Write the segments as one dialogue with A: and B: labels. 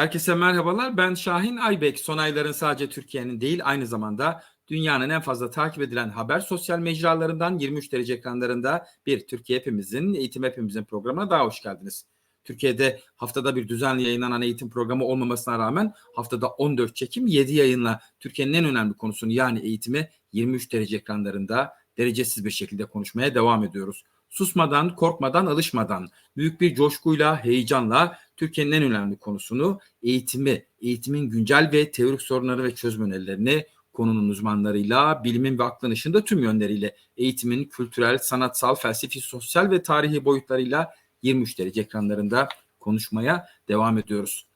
A: Herkese merhabalar. Ben Şahin Aybek. Son ayların sadece Türkiye'nin değil aynı zamanda dünyanın en fazla takip edilen haber sosyal mecralarından 23 derece ekranlarında bir Türkiye Hepimizin, Eğitim Hepimizin programına daha hoş geldiniz. Türkiye'de haftada bir düzenli yayınlanan eğitim programı olmamasına rağmen haftada 14 çekim 7 yayınla Türkiye'nin en önemli konusunu yani eğitimi 23 derece ekranlarında derecesiz bir şekilde konuşmaya devam ediyoruz. Susmadan, korkmadan, alışmadan, büyük bir coşkuyla, heyecanla Türkiye'nin en önemli konusunu eğitimi, eğitimin güncel ve teorik sorunları ve çözüm önerilerini konunun uzmanlarıyla, bilimin ve aklın ışığında tüm yönleriyle eğitimin kültürel, sanatsal, felsefi, sosyal ve tarihi boyutlarıyla 23 derece ekranlarında konuşmaya devam ediyoruz.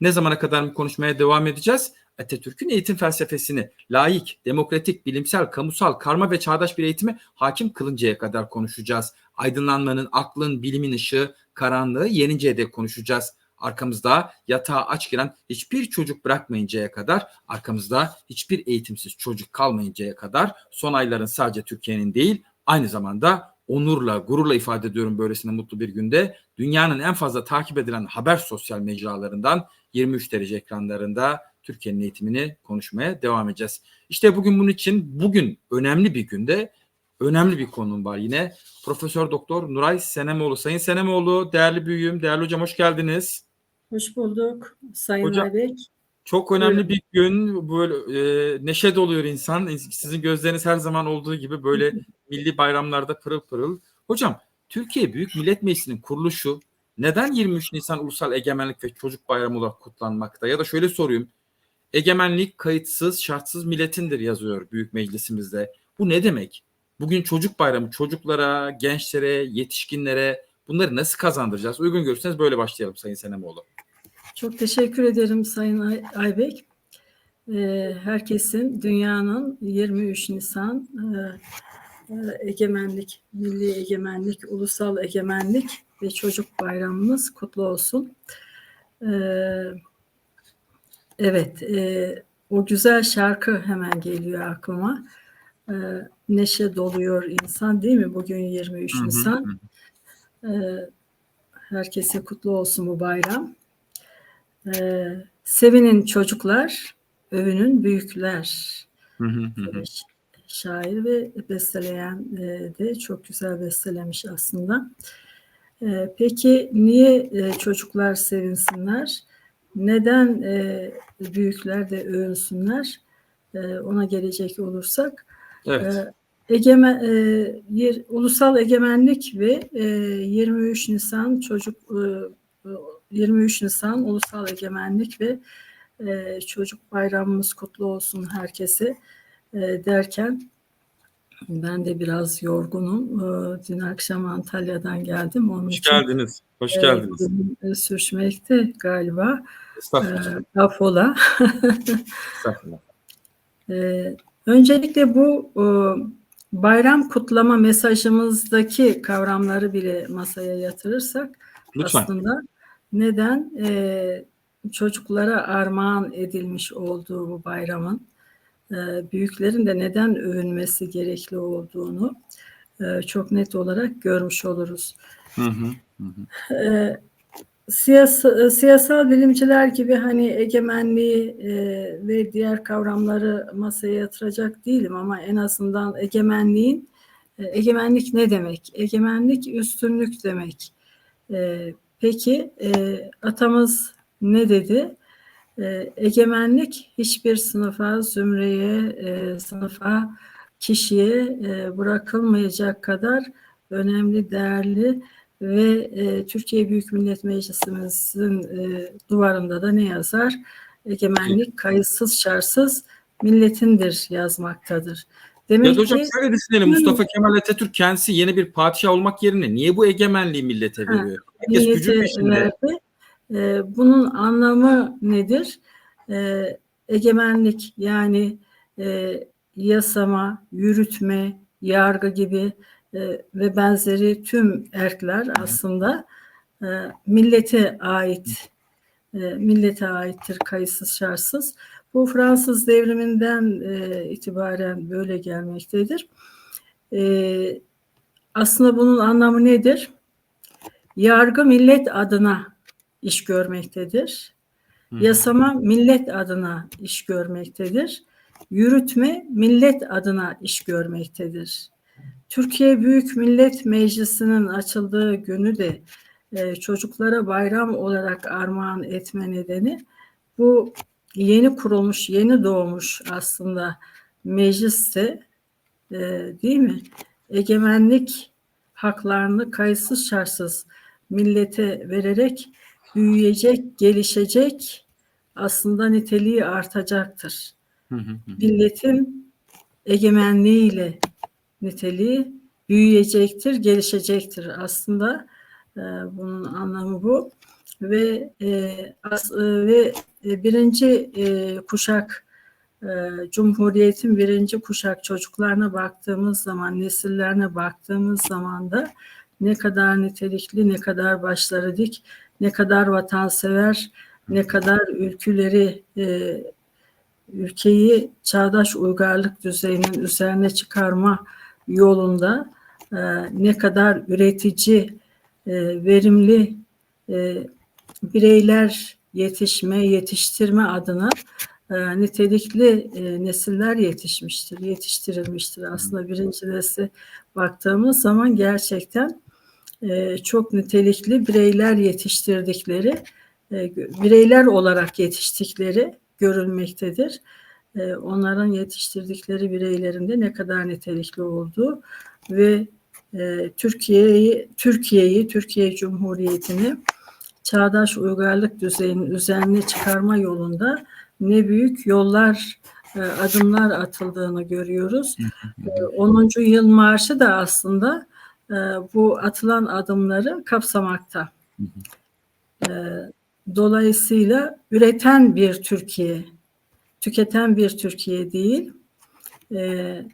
A: Ne zamana kadar mı konuşmaya devam edeceğiz? Atatürk'ün eğitim felsefesini layık, demokratik, bilimsel, kamusal, karma ve çağdaş bir eğitime hakim kılıncaya kadar konuşacağız. Aydınlanmanın, aklın, bilimin ışığı, karanlığı yeninceye dek konuşacağız. Arkamızda yatağa aç giren hiçbir çocuk bırakmayıncaya kadar, arkamızda hiçbir eğitimsiz çocuk kalmayıncaya kadar son ayların sadece Türkiye'nin değil, aynı zamanda onurla, gururla ifade ediyorum böylesine mutlu bir günde. Dünyanın en fazla takip edilen haber sosyal mecralarından 23 derece ekranlarında Türkiye'nin eğitimini konuşmaya devam edeceğiz. İşte bugün bunun için bugün önemli bir günde önemli bir konum var yine. Profesör Doktor Nuray Senemoğlu. Sayın Senemoğlu, değerli büyüğüm, değerli hocam hoş geldiniz.
B: Hoş bulduk Sayın
A: Hocam,
B: Aybek.
A: Çok önemli
B: Buyurun.
A: bir gün. Böyle e, neşe doluyor insan. Sizin gözleriniz her zaman olduğu gibi böyle milli bayramlarda pırıl pırıl. Hocam, Türkiye Büyük Millet Meclisi'nin kuruluşu neden 23 Nisan Ulusal Egemenlik ve Çocuk Bayramı olarak kutlanmakta? Ya da şöyle sorayım. Egemenlik kayıtsız, şartsız milletindir yazıyor Büyük Meclisimizde. Bu ne demek? Bugün çocuk bayramı çocuklara, gençlere, yetişkinlere bunları nasıl kazandıracağız? Uygun görürseniz böyle başlayalım Sayın Senemoğlu.
B: Çok teşekkür ederim Sayın Ay- Aybek. Ee, herkesin dünyanın 23 Nisan e, e, egemenlik, milli egemenlik, ulusal egemenlik ve çocuk bayramımız kutlu olsun. Ee, evet, e, o güzel şarkı hemen geliyor aklıma. Ee, neşe doluyor insan değil mi? Bugün 23
A: Hı hı,
B: Nisan. Ee, herkese kutlu olsun bu bayram. Ee, sevinin çocuklar, övünün büyükler.
A: Hı hı hı hı.
B: Ş- Şair ve besteleyen e, de çok güzel bestelemiş aslında. Ee, peki niye e, çocuklar sevinsinler? Neden e, büyükler de övünsünler? E, ona gelecek olursak,
A: Evet.
B: ee, Egemen, e, yer, ulusal egemenlik ve e, 23 Nisan çocuk e, e, 23 Nisan ulusal egemenlik ve e, çocuk bayramımız kutlu olsun herkese e, derken ben de biraz yorgunum. E, dün akşam Antalya'dan geldim. Onun
A: Hoş
B: için
A: geldiniz. Hoş
B: e,
A: geldiniz.
B: e, sürçmekte galiba.
A: Estağfurullah.
B: E, affola.
A: Estağfurullah.
B: Ee, öncelikle bu e, bayram kutlama mesajımızdaki kavramları bile masaya yatırırsak
A: Lütfen.
B: aslında neden e, çocuklara armağan edilmiş olduğu bu bayramın e, büyüklerin de neden övünmesi gerekli olduğunu e, çok net olarak görmüş oluruz.
A: Hı hı. hı hı.
B: Siyasa- siyasal bilimciler gibi hani egemenliği e, ve diğer kavramları masaya yatıracak değilim ama en azından egemenliğin e, egemenlik ne demek? Egemenlik üstünlük demek. E, peki e, atamız ne dedi? E, egemenlik hiçbir sınıfa, zümreye, e, sınıfa, kişiye e, bırakılmayacak kadar önemli, değerli ve e, Türkiye Büyük Millet Meclisimizin e, duvarında da ne yazar? Egemenlik kayıtsız şartsız milletindir yazmaktadır. Demek
A: Ya da hocam
B: ki
A: şöyle düşünelim. Mustafa Kemal Atatürk kendisi yeni bir padişah olmak yerine niye bu egemenliği millete
B: Ha,
A: veriyor? Herkes gücün peşinde.
B: verdi. E, bunun anlamı nedir? E, egemenlik yani e, yasama, yürütme, yargı gibi ve benzeri tüm erkler aslında e, millete ait e, millete aittir kayıtsız şartsız. Bu Fransız devriminden e, itibaren böyle gelmektedir. Aslında bunun anlamı nedir? Yargı millet adına iş görmektedir.
A: Hı.
B: Yasama millet adına iş görmektedir. Yürütme millet adına iş görmektedir. Türkiye Büyük Millet Meclisi'nin açıldığı günü de e, çocuklara bayram olarak armağan etme nedeni bu yeni kurulmuş, yeni doğmuş aslında mecliste e, değil mi? Egemenlik haklarını kayıtsız şartsız millete vererek büyüyecek, gelişecek, aslında niteliği artacaktır. Milletin egemenliğiyle niteliği büyüyecektir, gelişecektir. Aslında e, bunun anlamı bu ve e, as, e, ve e, birinci e, kuşak e, Cumhuriyet'in birinci kuşak çocuklarına baktığımız zaman, nesillerine baktığımız zaman da ne kadar nitelikli, ne kadar başları dik, ne kadar vatansever, ne kadar ülküleri, e, ülkeyi çağdaş uygarlık düzeyinin üzerine çıkarma yolunda e, ne kadar üretici, e, verimli e, bireyler yetişme, yetiştirme adına e, nitelikli e, nesiller yetişmiştir, yetiştirilmiştir. Aslında birinci nesle baktığımız zaman gerçekten e, çok nitelikli bireyler yetiştirdikleri, e, bireyler olarak yetiştikleri görülmektedir. E, onların yetiştirdikleri bireylerin de ne kadar nitelikli olduğu ve e, Türkiye'yi, Türkiye'yi, Türkiye Cumhuriyeti'ni çağdaş uygarlık düzeyinin üzerine çıkarma yolunda ne büyük yollar, e, adımlar atıldığını görüyoruz. E, 10. yıl marşı da aslında e, bu atılan adımları kapsamakta. E, dolayısıyla üreten bir Türkiye, tüketen bir Türkiye değil, e,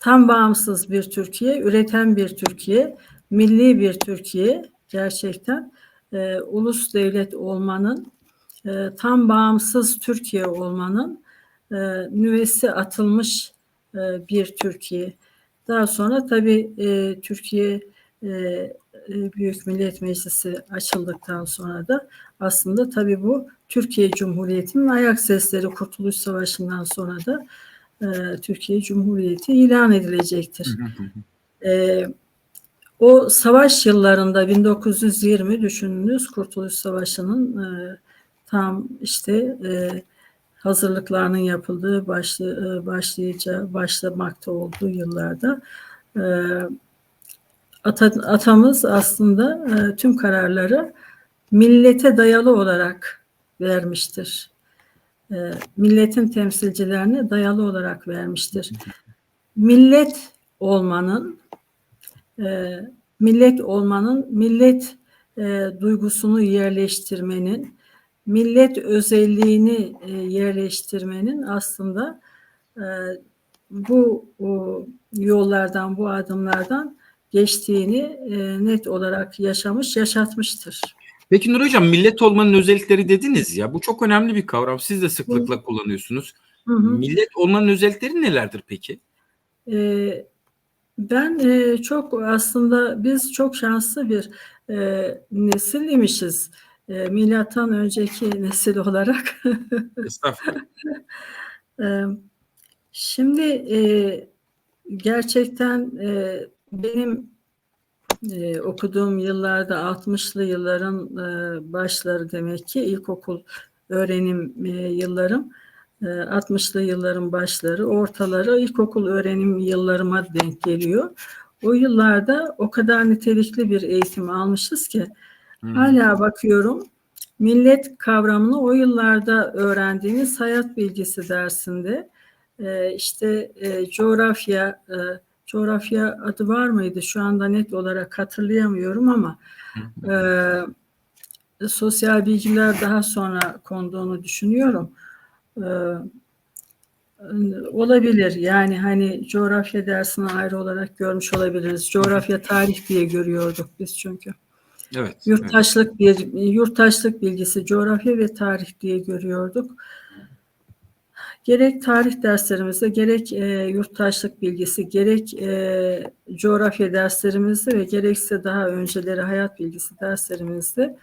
B: tam bağımsız bir Türkiye, üreten bir Türkiye, milli bir Türkiye gerçekten e, ulus devlet olmanın, e, tam bağımsız Türkiye olmanın e, nüvesi atılmış e, bir Türkiye. Daha sonra tabii e, Türkiye e, Büyük Millet Meclisi açıldıktan sonra da aslında tabii bu Türkiye Cumhuriyeti'nin ayak sesleri Kurtuluş Savaşı'ndan sonra da e, Türkiye Cumhuriyeti ilan edilecektir. E, o savaş yıllarında 1920 düşününüz Kurtuluş Savaşı'nın e, tam işte e, hazırlıklarının yapıldığı başlı, e, başlayacağı başlamakta olduğu yıllarda e, ata, atamız aslında e, tüm kararları millete dayalı olarak vermiştir. E, milletin temsilcilerine dayalı olarak vermiştir. Millet olmanın e, millet olmanın, millet e, duygusunu yerleştirmenin, millet özelliğini e, yerleştirmenin aslında e, bu o, yollardan, bu adımlardan geçtiğini e, net olarak yaşamış, yaşatmıştır.
A: Peki Nur Hocam millet olmanın özellikleri dediniz ya bu çok önemli bir kavram. Siz de sıklıkla kullanıyorsunuz.
B: Hı hı.
A: Millet olmanın özellikleri nelerdir peki?
B: E, ben e, çok aslında biz çok şanslı bir e, nesil imişiz. E, milattan önceki nesil olarak.
A: Estağfurullah.
B: e, şimdi e, gerçekten e, benim e, okuduğum yıllarda 60'lı yılların e, başları demek ki ilkokul öğrenim e, yıllarım. 60'lı yılların başları, ortaları ilkokul öğrenim yıllarıma denk geliyor. O yıllarda o kadar nitelikli bir eğitim almışız ki
A: Hmm.
B: hala bakıyorum millet kavramını o yıllarda öğrendiğimiz hayat bilgisi dersinde e, işte e, coğrafya e, coğrafya adı var mıydı şu anda net olarak hatırlayamıyorum ama e, sosyal bilgiler daha sonra konduğunu düşünüyorum. Ee, olabilir. Yani hani coğrafya dersini ayrı olarak görmüş olabiliriz. Coğrafya tarih diye görüyorduk biz çünkü.
A: Evet. evet.
B: Yurttaşlık bir yurttaşlık bilgisi, coğrafya ve tarih diye görüyorduk. Gerek tarih derslerimizde, gerek e, yurttaşlık bilgisi, gerek e, coğrafya derslerimizde ve gerekse daha önceleri hayat bilgisi derslerimizde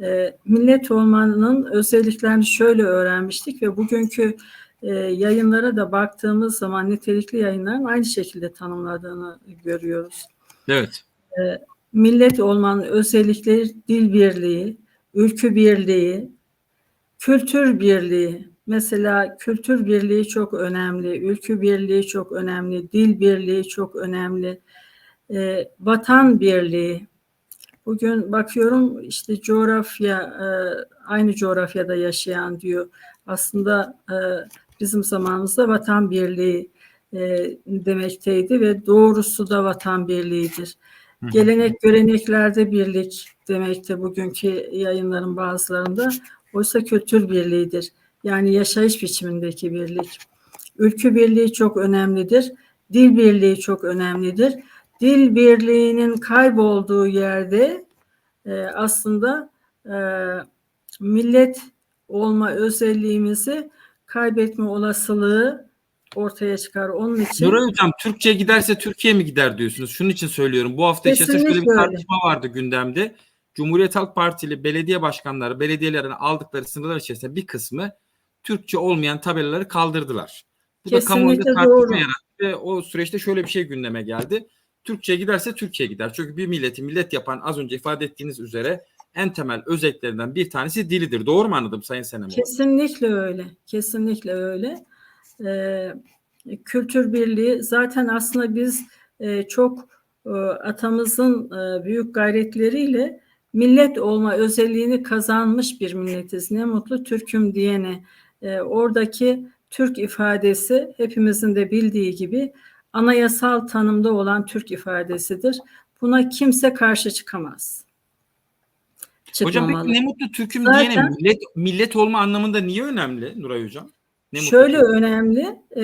B: e, millet olmanın özelliklerini şöyle öğrenmiştik ve bugünkü e, yayınlara da baktığımız zaman nitelikli yayınların aynı şekilde tanımladığını görüyoruz.
A: Evet.
B: Millet olmanın özellikleri dil birliği, ülkü birliği, kültür birliği. Mesela kültür birliği çok önemli, ülkü birliği çok önemli, dil birliği çok önemli, e, vatan birliği. Bugün bakıyorum işte coğrafya, e, aynı coğrafyada yaşayan diyor. Aslında e, bizim zamanımızda vatan birliği e, demekteydi ve doğrusu da vatan birliğidir.
A: Hı hı.
B: Gelenek göreneklerde birlik demekte bugünkü yayınların bazılarında. Oysa kültür birliğidir. Yani yaşayış biçimindeki birlik. Ülkü birliği çok önemlidir. Dil birliği çok önemlidir. Dil birliğinin kaybolduğu yerde e, aslında e, millet olma özelliğimizi kaybetme olasılığı ortaya çıkar. Onun için
A: Nuray Hocam Türkçe giderse Türkiye mi gider diyorsunuz? Şunun için söylüyorum. Bu hafta içerisinde şöyle bir
B: öyle.
A: tartışma vardı gündemde. Cumhuriyet Halk Partili belediye başkanları belediyelerin aldıkları sınırlar içerisinde bir kısmı Türkçe olmayan tabelaları kaldırdılar. Bu da kamuoyunda
B: Kesinlikle
A: tartışma yarattı ve o süreçte şöyle bir şey gündeme geldi. Türkçe giderse Türkiye gider. Çünkü bir milleti millet yapan az önce ifade ettiğiniz üzere en temel özelliklerinden bir tanesi dilidir. Doğru mu anladım Sayın Senemoğlu?
B: Kesinlikle öyle. Kesinlikle öyle. Ee, kültür birliği zaten aslında biz e, çok e, atamızın e, büyük gayretleriyle millet olma özelliğini kazanmış bir milletiz. Ne mutlu Türk'üm diyene. E, oradaki Türk ifadesi hepimizin de bildiği gibi anayasal tanımda olan Türk ifadesidir. Buna kimse karşı çıkamaz.
A: Hocam
B: Çıkmamalı.
A: peki ne mutlu Türk'üm
B: Zaten-
A: diyene millet, millet olma anlamında niye önemli Nuray Hocam? Ne mutlu
B: Şöyle
A: Türk.
B: önemli, e,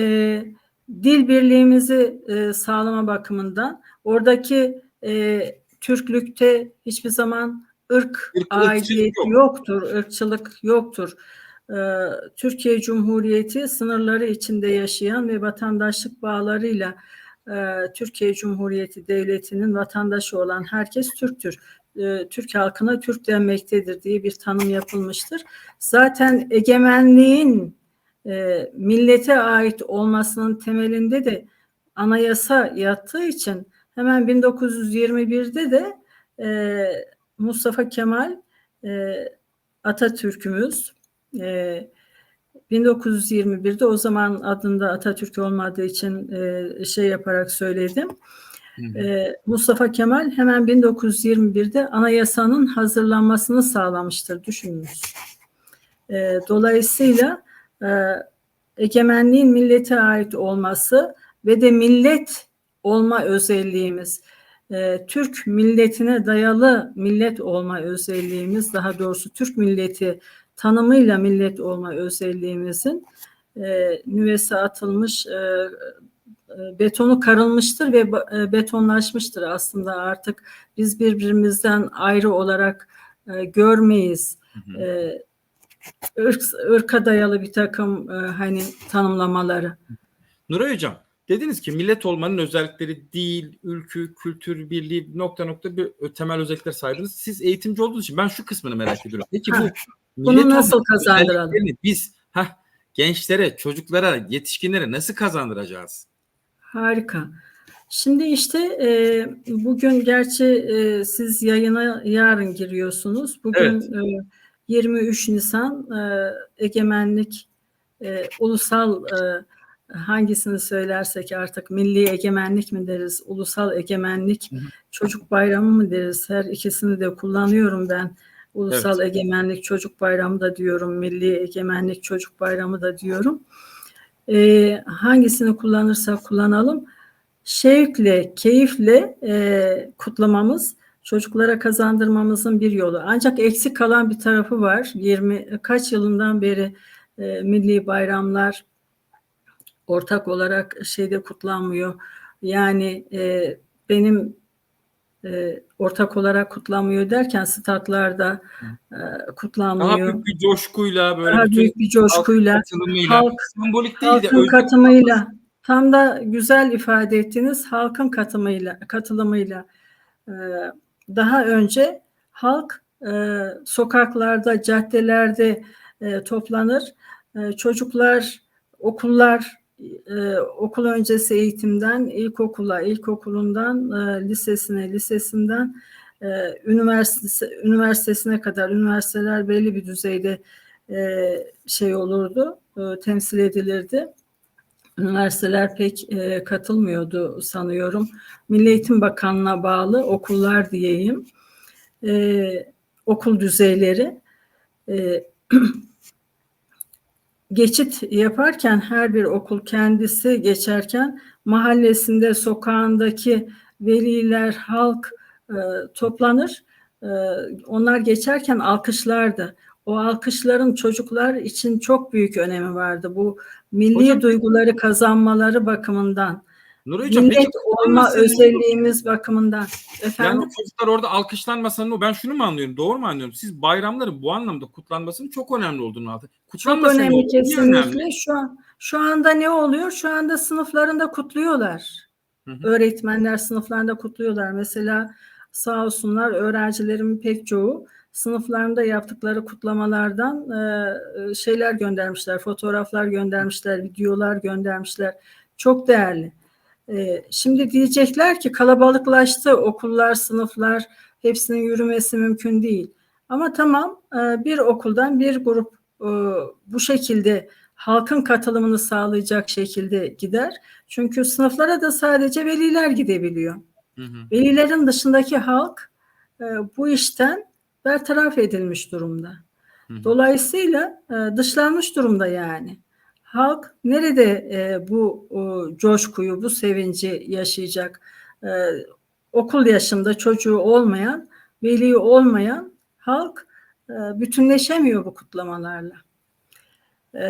B: dil birliğimizi e, sağlama bakımından oradaki e, Türklükte hiçbir zaman ırk
A: Irk-
B: aidiyeti
A: yok.
B: yoktur, ırkçılık yoktur. E, Türkiye Cumhuriyeti sınırları içinde yaşayan ve vatandaşlık bağlarıyla e, Türkiye Cumhuriyeti Devleti'nin vatandaşı olan herkes Türktür. E, Türk halkına Türk denmektedir diye bir tanım yapılmıştır. Zaten egemenliğin millete ait olmasının temelinde de anayasa yattığı için hemen 1921'de de Mustafa Kemal Atatürk'ümüz e, 1921'de o zaman adında Atatürk olmadığı için e, şey yaparak söyledim. E, Mustafa Kemal hemen 1921'de anayasanın hazırlanmasını sağlamıştır düşününüz. E, dolayısıyla e, egemenliğin millete ait olması ve de millet olma özelliğimiz, e, Türk milletine dayalı millet olma özelliğimiz, daha doğrusu Türk milleti tanımıyla millet olma özelliğimizin e, nüvesi atılmış, e, e, betonu karılmıştır ve e, betonlaşmıştır aslında artık biz birbirimizden ayrı olarak e, görmeyiz.
A: Hı hı.
B: E, ırk, ırka dayalı bir takım e, hani tanımlamaları.
A: Nuray Hocam dediniz ki millet olmanın özellikleri dil, ülkü, kültür birliği nokta nokta bir temel özellikler saydınız. Siz eğitimci olduğunuz için ben şu kısmını merak ediyorum. Peki bu
B: bunu nasıl kazandıralım?
A: Biz heh, gençlere, çocuklara, yetişkinlere nasıl kazandıracağız?
B: Harika. Şimdi işte e, bugün gerçi e, siz yayına yarın giriyorsunuz. Bugün e, 23 Nisan e, egemenlik e, ulusal e, hangisini söylersek artık milli egemenlik mi deriz, ulusal egemenlik,
A: Hı hı.
B: çocuk bayramı mı deriz? Her ikisini de kullanıyorum ben. Ulusal egemenlik çocuk bayramı da diyorum, milli egemenlik çocuk bayramı da diyorum. E, hangisini kullanırsak kullanalım şevkle, keyifle e, kutlamamız çocuklara kazandırmamızın bir yolu. Ancak eksik kalan bir tarafı var. 20 kaç yılından beri e, milli bayramlar ortak olarak şeyde kutlanmıyor. Yani e, benim e, ortak olarak kutlanmıyor derken statlarda e,
A: Daha
B: kutlanmıyor.
A: büyük bir coşkuyla böyle
B: Daha büyük bir coşkuyla
A: halk katılımıyla
B: halk
A: sembolik değil de
B: halkın
A: özgür
B: katılımıyla tam da güzel ifade ettiniz halkın katılımıyla katılımıyla Ee, daha önce halk e, sokaklarda, caddelerde e, toplanır. E, çocuklar, okullar, e, okul öncesi eğitimden, ilkokula, ilkokulundan, e, lisesine, lisesinden e, üniversitesi, üniversitesine kadar, üniversiteler belli bir düzeyde e, şey olurdu, e, temsil edilirdi. Üniversiteler pek e, katılmıyordu sanıyorum. Milli Eğitim Bakanlığı'na bağlı okullar diyeyim, e, okul düzeyleri e, geçit yaparken her bir okul kendisi geçerken mahallesinde, sokağındaki veliler, halk e, toplanır. E, onlar geçerken alkışlardı. O alkışların çocuklar için çok büyük önemi vardı. Bu milli
A: Hocam-
B: duyguları kazanmaları bakımından,
A: Nur Hocam
B: millet
A: peki
B: olma özelliğimiz bakımından. Efendim?
A: Yani çocuklar orada alkışlanmasa ne? Ben şunu mu anlıyorum? Doğru mu anlıyorum? Siz bayramların bu anlamda kutlanmasının çok önemli olduğunu altı.
B: Çok önemli kesinlikle.
A: önemli?
B: Şu an şu anda ne oluyor? Şu anda sınıflarında kutluyorlar.
A: Hı hı.
B: Öğretmenler sınıflarında kutluyorlar. Mesela sağ olsunlar öğrencilerimin pek çoğu sınıflarında yaptıkları kutlamalardan e, şeyler göndermişler, fotoğraflar göndermişler, videolar göndermişler. Çok değerli. E, şimdi diyecekler ki kalabalıklaştı okullar, sınıflar, hepsinin yürümesi mümkün değil. Ama tamam e, bir okuldan bir grup e, bu şekilde halkın katılımını sağlayacak şekilde gider. Çünkü sınıflara da sadece veliler gidebiliyor.
A: Hı hı.
B: Velilerin dışındaki halk e, bu işten bertaraf edilmiş durumda.
A: Hı hı.
B: Dolayısıyla dışlanmış durumda yani. Halk nerede e, bu o, coşkuyu, bu sevinci yaşayacak? E, okul yaşında çocuğu olmayan, veli olmayan halk e, bütünleşemiyor bu kutlamalarla. E,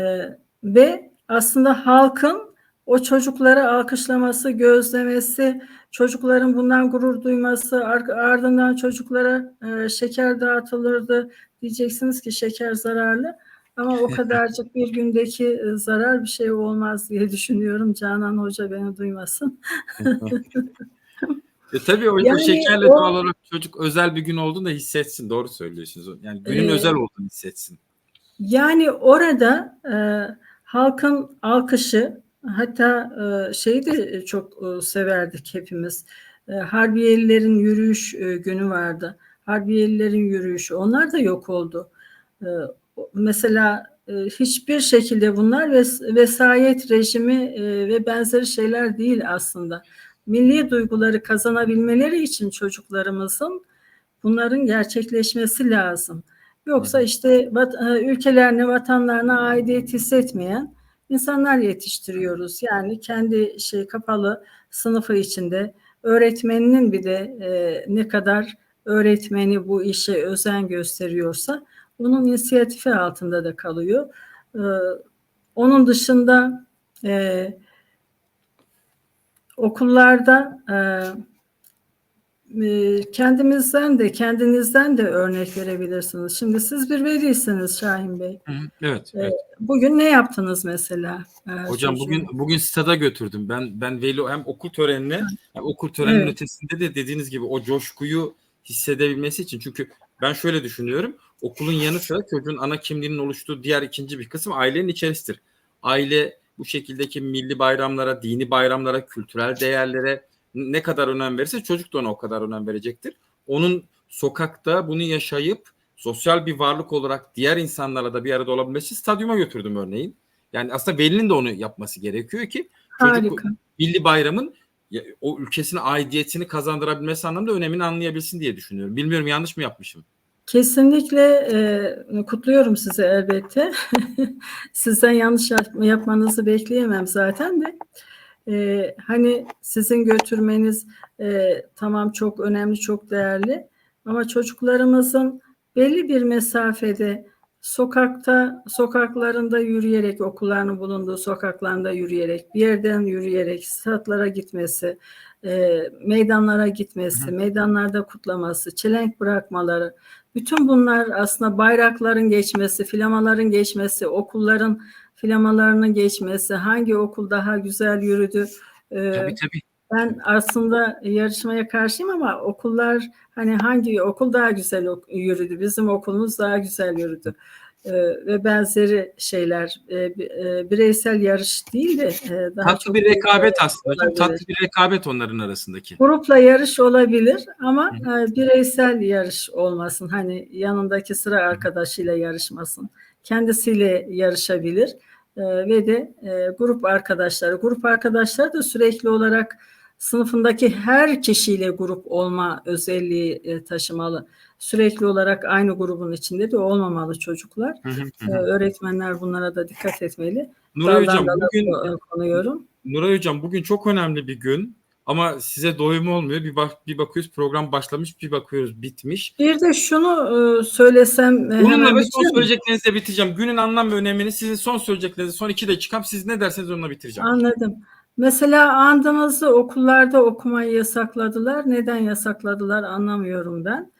B: ve aslında halkın o çocukları alkışlaması, gözlemesi, çocukların bundan gurur duyması, ar- ardından çocuklara e, şeker dağıtılırdı. Diyeceksiniz ki şeker zararlı ama o kadarcık bir gündeki e, zarar bir şey olmaz diye düşünüyorum. Canan Hoca beni duymasın.
A: E tabii o,
B: Yani
A: şekerle
B: o-
A: doğal olarak çocuk özel bir gün olduğunu da hissetsin. Doğru söylüyorsunuz. Yani günün
B: Ee,
A: özel olduğunu hissetsin.
B: Yani orada e, halkın alkışı hatta e, şeyi de çok e, severdik hepimiz. E, Harbiyelilerin yürüyüş e, günü vardı. Harbiyelilerin yürüyüşü onlar da yok oldu. E, mesela e, hiçbir şekilde bunlar ves- vesayet rejimi e, ve benzeri şeyler değil aslında. Milli duyguları kazanabilmeleri için çocuklarımızın bunların gerçekleşmesi lazım. Yoksa işte e, ülkelerine, vatanlarına aidiyet hissetmeyen insanlar yetiştiriyoruz. Yani kendi şey kapalı sınıfı içinde öğretmeninin bir de e, ne kadar öğretmeni bu işe özen gösteriyorsa onun inisiyatifi altında da kalıyor. E, onun dışında e, okullarda e, e, kendimizden de kendinizden de örnek verebilirsiniz. Şimdi siz bir velisiniz Şahin Bey.
A: Evet,
B: Ee,
A: evet.
B: Bugün ne yaptınız mesela? e,
A: Hocam
B: çocuğun?
A: bugün bugün stada götürdüm. Ben ben veli hem okul törenine hem okul töreninin
B: Evet.
A: ötesinde de dediğiniz gibi o coşkuyu hissedebilmesi için çünkü ben şöyle düşünüyorum. Okulun yanı sıra çocuğun ana kimliğinin oluştuğu diğer ikinci bir kısım ailenin içerisidir. Aile bu şekildeki milli bayramlara, dini bayramlara, kültürel değerlere ne kadar önem verirse çocuk da ona o kadar önem verecektir. Onun sokakta bunu yaşayıp sosyal bir varlık olarak diğer insanlarla da bir arada olabilmesi stadyuma götürdüm örneğin. Yani aslında velinin de onu yapması gerekiyor ki çocuk
B: Harika.
A: milli bayramın o ülkesine aidiyetini kazandırabilmesi anlamda önemini anlayabilsin diye düşünüyorum. Bilmiyorum yanlış mı yapmışım?
B: Kesinlikle e, kutluyorum sizi elbette. Sizden yanlış yap- yapmanızı bekleyemem zaten de. E, hani sizin götürmeniz e, tamam çok önemli, çok değerli. Ama çocuklarımızın belli bir mesafede sokakta, sokaklarında yürüyerek, okullarının bulunduğu sokaklarında yürüyerek, bir yerden yürüyerek statlara gitmesi, e, meydanlara gitmesi, meydanlarda kutlaması, çelenk bırakmaları, bütün bunlar aslında bayrakların geçmesi, flamaların geçmesi, okulların flamalarının geçmesi, hangi okul daha güzel yürüdü. e,
A: Tabii tabii.
B: ben aslında yarışmaya karşıyım ama okullar Hani hangi okul daha güzel yürüdü, bizim okulumuz daha güzel yürüdü ve benzeri şeyler e, e, bireysel yarış değil de e, daha
A: Tatlı
B: çok
A: bir rekabet aslında
B: olabilir.
A: Tatlı bir rekabet onların arasındaki.
B: Grupla yarış olabilir ama bireysel yarış olmasın. Hani yanındaki sıra arkadaşıyla yarışmasın. Kendisiyle yarışabilir ve de grup arkadaşları. Grup arkadaşları da sürekli olarak sınıfındaki her kişiyle grup olma özelliği e, taşımalı. Sürekli olarak aynı grubun içinde de olmamalı çocuklar.
A: Hı hı, hı
B: E, öğretmenler bunlara da dikkat etmeli.
A: Nuray hocam bugün
B: ko- konuyorum.
A: Nuray hocam bugün çok önemli bir gün ama size doyum olmuyor. Bir bak bir bakıyoruz program başlamış, bir bakıyoruz bitmiş.
B: Bir de şunu e, söylesem e,
A: Bununla ve son söyleyeceklerinizle bitireceğim. Günün anlam ve önemini sizin son söyleyeceklerinizi son iki dakikam siz ne derseniz onunla bitireceğim.
B: Anladım. Mesela andımızı okullarda okumayı yasakladılar. Neden yasakladılar anlamıyorum ben.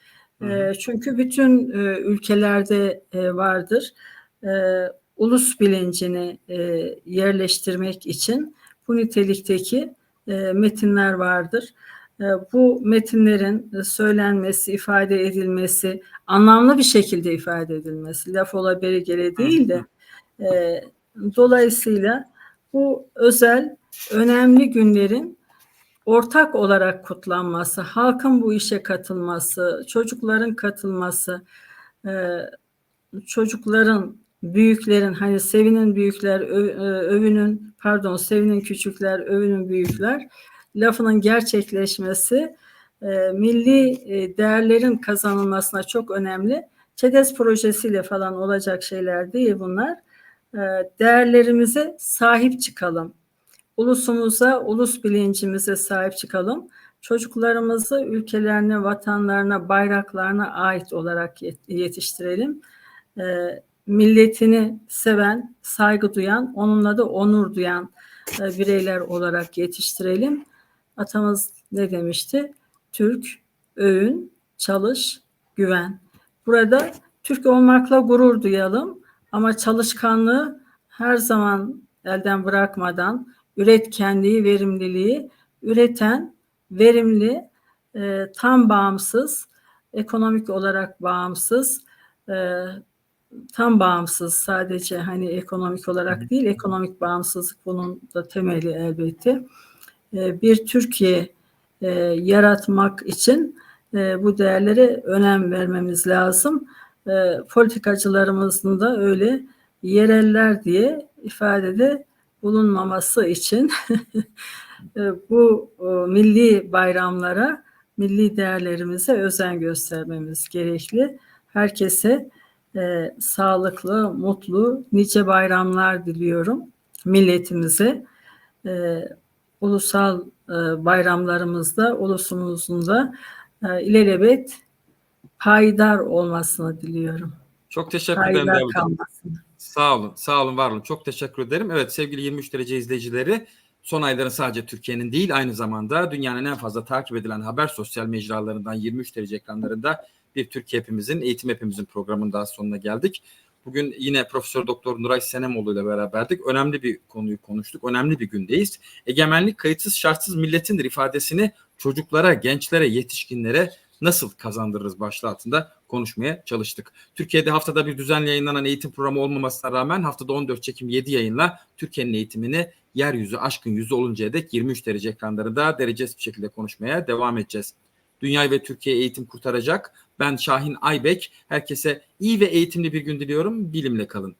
A: Hı hı.
B: Çünkü bütün ülkelerde vardır. Ulus bilincini yerleştirmek için bu nitelikteki metinler vardır. Bu metinlerin söylenmesi, ifade edilmesi, anlamlı bir şekilde ifade edilmesi, laf ola beri gele değil de e, dolayısıyla bu özel, önemli günlerin ortak olarak kutlanması, halkın bu işe katılması, çocukların katılması, e, çocukların, büyüklerin hani sevinin büyükler, e, övünün, pardon sevinin küçükler, övünün büyükler lafının gerçekleşmesi e, milli değerlerin kazanılmasına çok önemli. ÇEDES projesiyle falan olacak şeyler değil bunlar. Değerlerimize sahip çıkalım. Ulusumuza, ulus bilincimize sahip çıkalım. Çocuklarımızı ülkelerine, vatanlarına, bayraklarına ait olarak yet- yetiştirelim. E, milletini seven, saygı duyan, onunla da onur duyan e, bireyler olarak yetiştirelim. Atamız ne demişti? Türk, öğün, çalış, güven. Burada Türk olmakla gurur duyalım ama çalışkanlığı her zaman elden bırakmadan üretkenliği, verimliliği üreten, verimli, e, tam bağımsız, ekonomik olarak bağımsız, e, tam bağımsız sadece hani ekonomik olarak değil, ekonomik bağımsızlık bunun da temeli elbette. E, bir Türkiye e, yaratmak için e, bu değerlere önem vermemiz lazım. E, politikacılarımızın da öyle yereller diye ifadede bulunmaması için e, bu e, milli bayramlara, milli değerlerimize özen göstermemiz gerekli. Herkese e, sağlıklı, mutlu, nice bayramlar diliyorum milletimize. E, ulusal e, bayramlarımızda, ulusumuzun da e, ilelebet payidar olmasını diliyorum.
A: Çok teşekkür ederim.
B: Payidar kalmasını.
A: Sağ olun, sağ olun, var olun. Çok teşekkür ederim. Evet sevgili 23 derece izleyicileri, son ayların sadece Türkiye'nin değil aynı zamanda dünyanın en fazla takip edilen haber sosyal mecralarından 23 derece ekranlarında bir Türkiye hepimizin, eğitim hepimizin programının daha sonuna geldik. Bugün yine Profesör Doktor Nuray Senemoğlu ile beraberdik. Önemli bir konuyu konuştuk. Önemli bir gündeyiz. Egemenlik kayıtsız şartsız milletindir ifadesini çocuklara, gençlere, yetişkinlere nasıl kazandırırız başlığı altında konuşmaya çalıştık. Türkiye'de haftada bir düzenli yayınlanan eğitim programı olmamasına rağmen haftada 14 çekim 7 yayınla Türkiye'nin eğitimini yeryüzü aşkın yüzü oluncaya dek 23 derece ekranlarında derecesiz bir şekilde konuşmaya devam edeceğiz. Dünyayı ve Türkiye eğitim kurtaracak. Ben Şahin Aybek. Herkese iyi ve eğitimli bir gün diliyorum. Bilimle kalın.